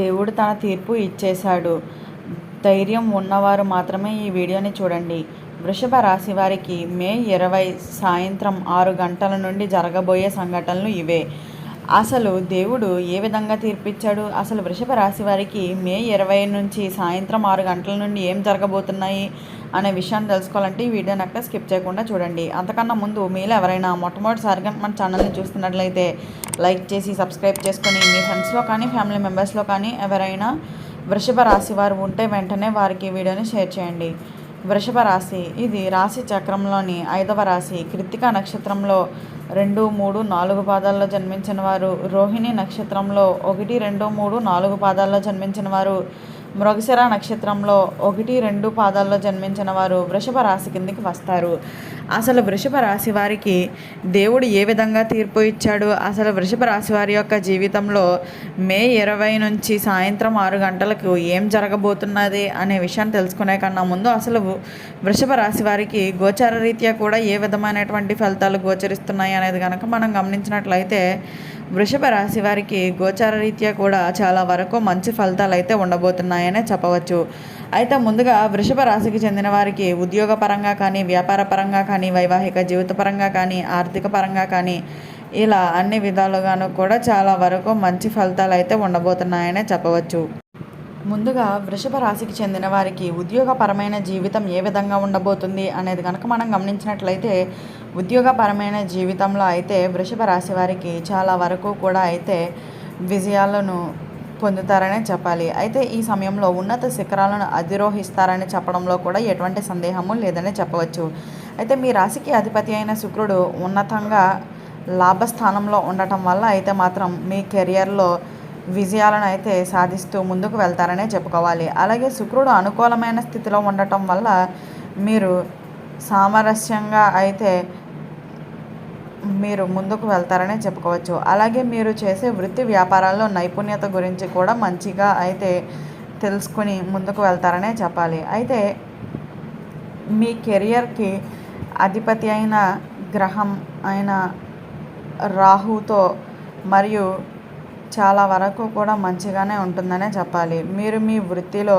దేవుడు తన తీర్పు ఇచ్చేశాడు. ధైర్యం ఉన్నవారు మాత్రమే ఈ వీడియోని చూడండి. వృషభ రాశి వారికి మే ఇరవై సాయంత్రం ఆరు గంటల నుండి జరగబోయే సంఘటనలు ఇవే. అసలు దేవుడు ఏ విధంగా తీర్పిచ్చాడు? అసలు వృషభ రాశి వారికి మే ఇరవై నుంచి సాయంత్రం ఆరు గంటల నుండి ఏం జరగబోతున్నాయి? అనే విషయాన్ని తెలుసుకోవాలంటే ఈ వీడియోని అక్కడ స్కిప్ చేయకుండా చూడండి. అంతకన్నా ముందు మీలో ఎవరైనా మొట్టమొదటిసారిగా మన ఛానల్ని చూస్తున్నట్లయితే లైక్ చేసి సబ్స్క్రైబ్ చేసుకొని మీ ఫ్రెండ్స్లో కానీ ఫ్యామిలీ మెంబర్స్లో కానీ ఎవరైనా వృషభ రాశి వారు ఉంటే వెంటనే వారికి వీడియోని షేర్ చేయండి. వృషభ రాశి ఇది రాశి చక్రంలోని ఐదవ రాశి. కృత్తిక నక్షత్రంలో రెండు మూడు నాలుగు పాదాల్లో జన్మించిన వారు. రోహిణి నక్షత్రంలో ఒకటి రెండు మూడు నాలుగు పాదాల్లో జన్మించిన వారు. మృగశిర నక్షత్రంలో ఒకటి రెండు పాదాల్లో జన్మించిన వారు వృషభ రాశి కిందికి వస్తారు. అసలు వృషభ రాశి వారికి దేవుడు ఏ విధంగా తీర్పు ఇచ్చాడు? అసలు వృషభ రాశి వారి యొక్క జీవితంలో మే ఇరవై నుంచి సాయంత్రం ఆరు గంటలకు ఏం జరగబోతున్నది అనే విషయాన్ని తెలుసుకునే కన్నా ముందు అసలు వృషభ రాశి వారికి గోచార రీత్యా కూడా ఏ విధమైనటువంటి ఫలితాలు గోచరిస్తున్నాయి అనేది కనుక మనం గమనించినట్లయితే వృషభ రాశి వారికి గోచార రీత్యా కూడా చాలా వరకు మంచి ఫలితాలు అయితే ఉండబోతున్నాయనే చెప్పవచ్చు. అయితే ముందుగా వృషభ రాశికి చెందిన వారికి ఉద్యోగపరంగా కానీ వ్యాపార పరంగా కానీ వైవాహిక జీవిత పరంగా కానీ ఆర్థిక పరంగా కానీ ఇలా అన్ని విధాలుగాను కూడా చాలా వరకు మంచి ఫలితాలు అయితే ఉండబోతున్నాయనే చెప్పవచ్చు. ముందుగా వృషభ రాశికి చెందిన వారికి ఉద్యోగపరమైన జీవితం ఏ విధంగా ఉండబోతుంది అనేది కనుక మనం గమనించినట్లయితే ఉద్యోగపరమైన జీవితంలో అయితే వృషభ రాశి వారికి చాలా వరకు కూడా అయితే విజయాలను పొందుతారనే చెప్పాలి. అయితే ఈ సమయంలో ఉన్నత శిఖరాలను అధిరోహిస్తారని చెప్పడంలో కూడా ఎటువంటి సందేహము లేదని చెప్పవచ్చు. అయితే మీ రాశికి అధిపతి అయిన శుక్రుడు ఉన్నతంగా లాభస్థానంలో ఉండటం వల్ల అయితే మాత్రం మీ కెరియర్లో విజయాలను అయితే సాధిస్తూ ముందుకు వెళ్తారనే చెప్పుకోవాలి. అలాగే శుక్రుడు అనుకూలమైన స్థితిలో ఉండటం వల్ల మీరు సామరస్యంగా అయితే మీరు ముందుకు వెళ్తారనే చెప్పుకోవచ్చు. అలాగే మీరు చేసే వృత్తి వ్యాపారాల్లో నైపుణ్యత గురించి కూడా మంచిగా అయితే తెలుసుకుని ముందుకు వెళ్తారనే చెప్పాలి. అయితే మీ కెరియర్కి అధిపతి అయిన గ్రహం అయిన రాహుతో మరియు చాలా వరకు కూడా మంచిగానే ఉంటుందనే చెప్పాలి. మీరు మీ వృత్తిలో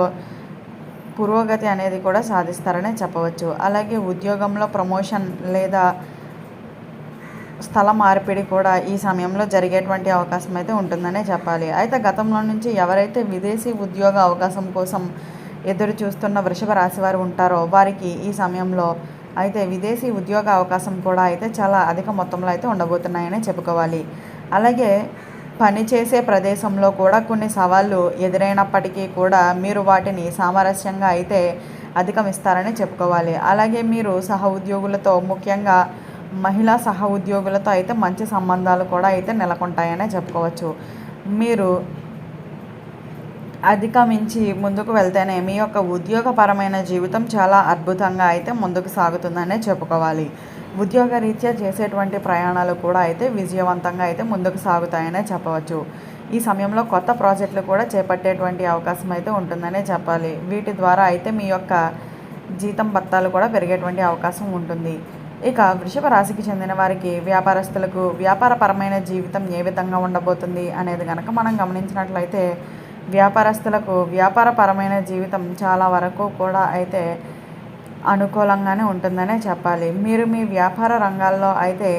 పురోగతి అనేది కూడా సాధిస్తారనే చెప్పవచ్చు. అలాగే ఉద్యోగంలో ప్రమోషన్ లేదా స్థల మార్పిడి కూడా ఈ సమయంలో జరిగేటువంటి అవకాశం అయితే ఉంటుందనే చెప్పాలి. అయితే గతంలో నుంచి ఎవరైతే విదేశీ ఉద్యోగ అవకాశం కోసం ఎదురు చూస్తున్న వృషభ రాశి వారు ఉంటారో వారికి ఈ సమయంలో అయితే విదేశీ ఉద్యోగ అవకాశం కూడా అయితే చాలా అధిక మొత్తంలో అయితే ఉండబోతున్నాయని చెప్పుకోవాలి. అలాగే పనిచేసే ప్రదేశంలో కూడా కొన్ని సవాళ్ళు ఎదురైనప్పటికీ కూడా మీరు వాటిని సామరస్యంగా అయితే అధిగమిస్తారని చెప్పుకోవాలి. అలాగే మీరు సహ ఉద్యోగులతో ముఖ్యంగా మహిళా సహ ఉద్యోగులతో అయితే మంచి సంబంధాలు కూడా అయితే నెలకొంటాయనే చెప్పుకోవచ్చు. మీరు అధిగమించి ముందుకు వెళ్తేనే మీ యొక్క ఉద్యోగపరమైన జీవితం చాలా అద్భుతంగా అయితే ముందుకు సాగుతుందనే చెప్పుకోవాలి. ఉద్యోగ రీత్యా చేసేటువంటి ప్రయాణాలు కూడా అయితే విజయవంతంగా అయితే ముందుకు సాగుతాయనే చెప్పవచ్చు. ఈ సమయంలో కొత్త ప్రాజెక్టులు కూడా చేపట్టేటువంటి అవకాశం అయితే ఉంటుందనే చెప్పాలి. వీటి ద్వారా అయితే మీ యొక్క జీతం భత్తాలు కూడా పెరిగేటువంటి అవకాశం ఉంటుంది. ఇక వృషభ రాశికి చెందిన వారికి వ్యాపారస్తులకు వ్యాపారపరమైన జీవితం ఏ విధంగా ఉండబోతుంది అనేది కనుక మనం గమనించినట్లయితే వ్యాపారస్తులకు వ్యాపారపరమైన జీవితం చాలా వరకు కూడా అయితే అనుకూలంగానే ఉంటుందనే చెప్పాలి. మీరు మీ వ్యాపార రంగాల్లో అయితే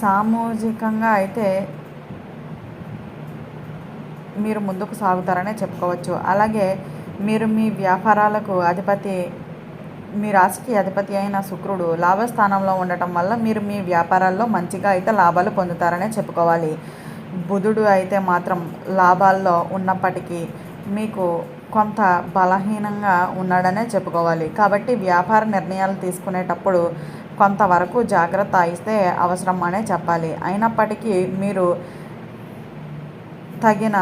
సామూహికంగా అయితే మీరు ముందుకు సాగుతారనే చెప్పుకోవచ్చు. అలాగే మీరు మీ వ్యాపారాలకు అధిపతి మీ రాశికి అధిపతి అయిన శుక్రుడు లాభస్థానంలో ఉండటం వల్ల మీరు మీ వ్యాపారాల్లో మంచిగా అయితే లాభాలు పొందుతారనే చెప్పుకోవాలి. బుధుడు అయితే మాత్రం లాభాల్లో ఉన్నప్పటికీ మీకు కొంత బలహీనంగా ఉన్నాడనే చెప్పుకోవాలి. కాబట్టి వ్యాపార నిర్ణయాలు తీసుకునేటప్పుడు కొంతవరకు జాగ్రత్త ఇస్తే అవసరం అనే చెప్పాలి. అయినప్పటికీ మీరు తగిన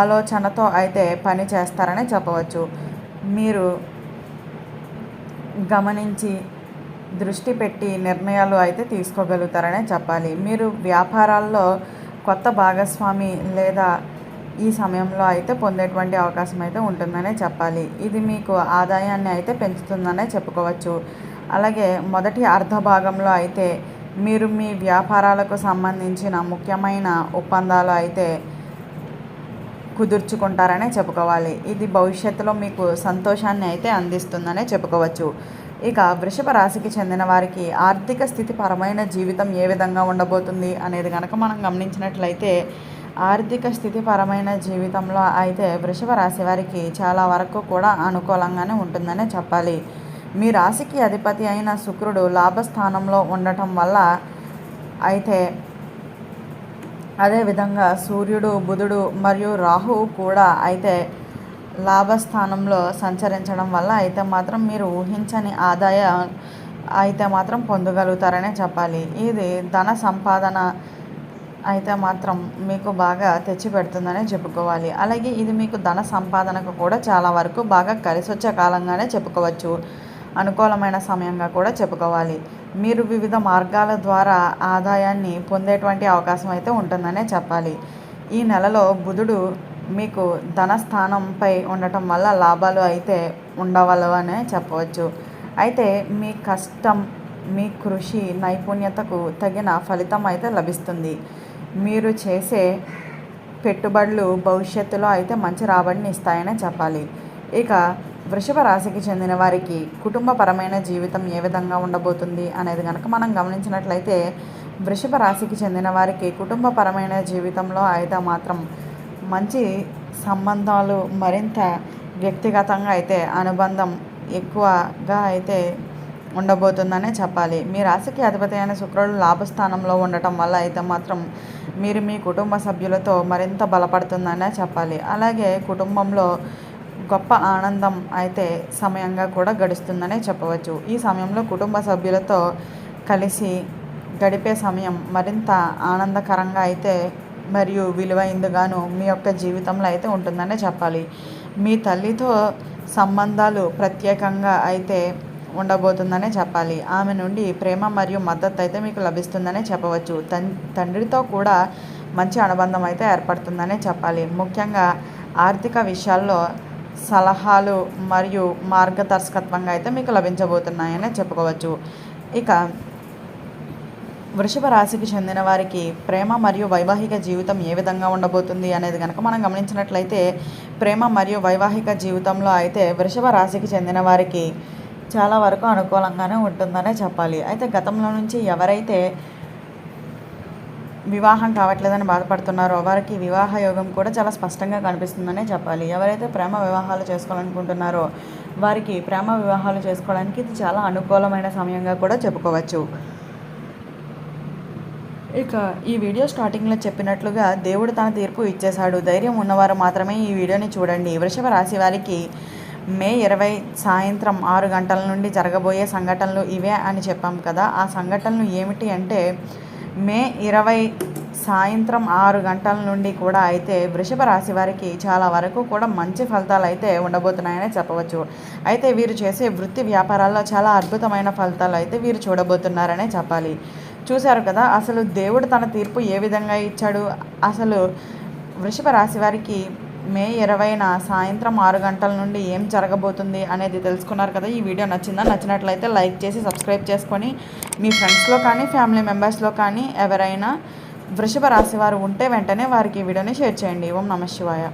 ఆలోచనతో అయితే పని చేస్తారని చెప్పవచ్చు. మీరు గమనించి దృష్టి పెట్టి నిర్ణయాలు అయితే తీసుకోగలుగుతారనే చెప్పాలి. మీరు వ్యాపారాల్లో కొత్త భాగస్వామి లేదా ఈ సమయంలో అయితే పొందేటువంటి అవకాశం అయితే ఉంటుందనే చెప్పాలి. ఇది మీకు ఆదాయాన్ని అయితే పెంచుతుందనే చెప్పుకోవచ్చు. అలాగే మొదటి అర్ధ భాగంలో అయితే మీరు మీ వ్యాపారాలకు సంబంధించిన ముఖ్యమైన ఒప్పందాలు అయితే కుదుర్చుకుంటారనే చెప్పుకోవాలి. ఇది భవిష్యత్తులో మీకు సంతోషాన్ని అయితే అందిస్తుందనే చెప్పుకోవచ్చు. ఇక వృషభ రాశికి చెందిన వారికి ఆర్థిక స్థితి పరమైన జీవితం ఏ విధంగా ఉండబోతుంది అనేది కనుక మనం గమనించినట్లయితే ఆర్థిక స్థితి పరమైన జీవితంలో అయితే వృషభ రాశి వారికి చాలా వరకు కూడా అనుకూలంగానే ఉంటుందనే చెప్పాలి. మీ రాశికి అధిపతి అయిన శుక్రుడు లాభస్థానంలో ఉండటం వల్ల అయితే అదేవిధంగా సూర్యుడు బుధుడు మరియు రాహువు కూడా అయితే లాభస్థానంలో సంచరించడం వల్ల అయితే మాత్రం మీరు ఊహించని ఆదాయం అయితే మాత్రం పొందగలుగుతారనే చెప్పాలి. ఇది ధన సంపాదన అయితే మాత్రం మీకు బాగా తెచ్చిపెడుతుందనే చెప్పుకోవాలి. అలాగే ఇది మీకు ధన సంపాదనకు కూడా చాలా వరకు బాగా కలిసి వచ్చే కాలంగానే చెప్పుకోవచ్చు. అనుకూలమైన సమయంగా కూడా చెప్పుకోవాలి. మీరు వివిధ మార్గాల ద్వారా ఆదాయాన్ని పొందేటువంటి అవకాశం అయితే ఉంటుందనే చెప్పాలి. ఈ నెలలో బుధుడు మీకు ధన స్థానంపై ఉండటం వల్ల లాభాలు అయితే ఉండవలవనే చెప్పవచ్చు. అయితే మీ కష్టం మీ కృషి నైపుణ్యతకు తగిన ఫలితం అయితే లభిస్తుంది. మీరు చేసే పెట్టుబడులు భవిష్యత్తులో అయితే మంచి రాబడిని ఇస్తాయనే చెప్పాలి. ఇక వృషభ రాశికి చెందిన వారికి కుటుంబపరమైన జీవితం ఏ విధంగా ఉండబోతుంది అనేది కనుక మనం గమనించినట్లయితే వృషభ రాశికి చెందిన వారికి కుటుంబపరమైన జీవితంలో అయితే మాత్రం మంచి సంబంధాలు మరింత వ్యక్తిగతంగా అయితే అనుబంధం ఎక్కువగా అయితే ఉండబోతుందనే చెప్పాలి. మీ రాశికి అధిపతి అయిన శుక్రుడు లాభస్థానంలో ఉండటం వల్ల అయితే మాత్రం మీరు మీ కుటుంబ సభ్యులతో మరింత బలపడుతుందనే చెప్పాలి. అలాగే కుటుంబంలో గొప్ప ఆనందం అయితే సమయంగా కూడా గడుస్తుందనే చెప్పవచ్చు. ఈ సమయంలో కుటుంబ సభ్యులతో కలిసి గడిపే సమయం మరింత ఆనందకరంగా అయితే మరియు విలువైందిగాను మీ యొక్క జీవితంలో అయితే ఉంటుందనే చెప్పాలి. మీ తల్లితో సంబంధాలు ప్రత్యేకంగా అయితే ఉండబోతుందనే చెప్పాలి. ఆమె నుండి ప్రేమ మరియు మద్దతు అయితే మీకు లభిస్తుందనే చెప్పవచ్చు. తన్ తండ్రితో కూడా మంచి అనుబంధం అయితే ఏర్పడుతుందనే చెప్పాలి. ముఖ్యంగా ఆర్థిక విషయాల్లో సలహాలు మరియు మార్గదర్శకత్వంగా అయితే మీకు లభించబోతున్నాయని చెప్పుకోవచ్చు. ఇక వృషభ రాశికి చెందిన వారికి ప్రేమ మరియు వైవాహిక జీవితం ఏ విధంగా ఉండబోతుంది అనేది కనుక మనం గమనించినట్లయితే ప్రేమ మరియు వైవాహిక జీవితంలో అయితే వృషభ రాశికి చెందిన వారికి చాలా వరకు అనుకూలంగానే ఉంటుందనే చెప్పాలి. అయితే గతంలో నుంచి ఎవరైతే వివాహం కావట్లేదని బాధపడుతున్నారో. వారికి వివాహ యోగం కూడా చాలా స్పష్టంగా కనిపిస్తుందనే చెప్పాలి. ఎవరైతే ప్రేమ వివాహాలు చేసుకోవాలనుకుంటున్నారో వారికి ప్రేమ వివాహాలు చేసుకోవడానికి ఇది చాలా అనుకూలమైన సమయంగా కూడా చెప్పుకోవచ్చు. ఇక ఈ వీడియో స్టార్టింగ్లో చెప్పినట్లుగా దేవుడు తన తీర్పు ఇచ్చేశాడు. ధైర్యం ఉన్నవారు మాత్రమే ఈ వీడియోని చూడండి. వృషభ రాశి వారికి మే ఇరవై సాయంత్రం ఆరు గంటల నుండి జరగబోయే సంఘటనలు ఇవే అని చెప్పాం కదా. ఆ సంఘటనలు ఏమిటి అంటే మే ఇరవై సాయంత్రం ఆరు గంటల నుండి కూడా అయితే వృషభ రాశి వారికి చాలా వరకు కూడా మంచి ఫలితాలు అయితే ఉండబోతున్నాయని చెప్పవచ్చు. అయితే వీరు చేసే వృత్తి వ్యాపారాల్లో చాలా అద్భుతమైన ఫలితాలు అయితే వీరు చూడబోతున్నారనే చెప్పాలి. చూశారు కదా అసలు దేవుడు తన తీర్పు ఏ విధంగా ఇచ్చాడు? అసలు వృషభ రాశి వారికి మే ఇరవైన సాయంత్రం ఆరు గంటల నుండి ఏం జరగబోతుంది అనేది తెలుసుకున్నారు కదా. ఈ వీడియో నచ్చిందా? నచ్చినట్లయితే లైక్ చేసి సబ్స్క్రైబ్ చేసుకొని మీ ఫ్రెండ్స్లో కానీ ఫ్యామిలీ మెంబర్స్లో కానీ ఎవరైనా వృషభ రాశి వారు ఉంటే వెంటనే వారికి ఈ వీడియోని షేర్ చేయండి. ఓం నమ శివాయ.